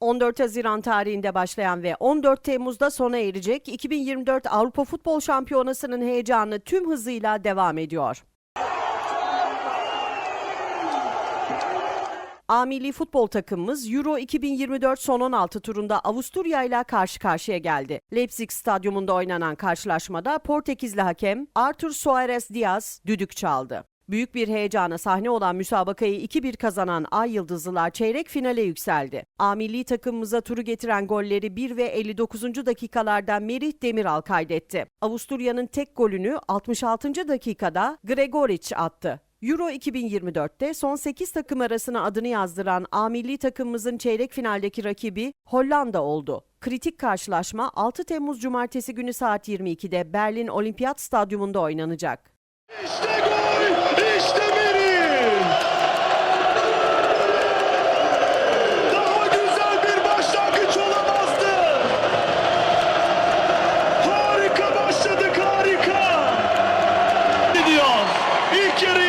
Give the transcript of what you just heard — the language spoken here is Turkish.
14 Haziran tarihinde başlayan ve 14 Temmuz'da sona erecek 2024 Avrupa Futbol Şampiyonası'nın heyecanı tüm hızıyla devam ediyor. A milli futbol takımımız Euro 2024 son 16 turunda Avusturya ile karşı karşıya geldi. Leipzig stadyumunda oynanan karşılaşmada Portekizli hakem Artur Soares Diaz düdük çaldı. Büyük bir heyecana sahne olan müsabakayı 2-1 kazanan Ay Yıldızlılar çeyrek finale yükseldi. A milli takımımıza turu getiren golleri 1 ve 59. dakikalarda Merih Demiral kaydetti. Avusturya'nın tek golünü 66. dakikada Gregoric attı. Euro 2024'te son 8 takım arasına adını yazdıran A milli takımımızın çeyrek finaldeki rakibi Hollanda oldu. Kritik karşılaşma 6 Temmuz Cumartesi günü saat 22'de Berlin Olimpiyat Stadyumunda oynanacak. İşte Kitty!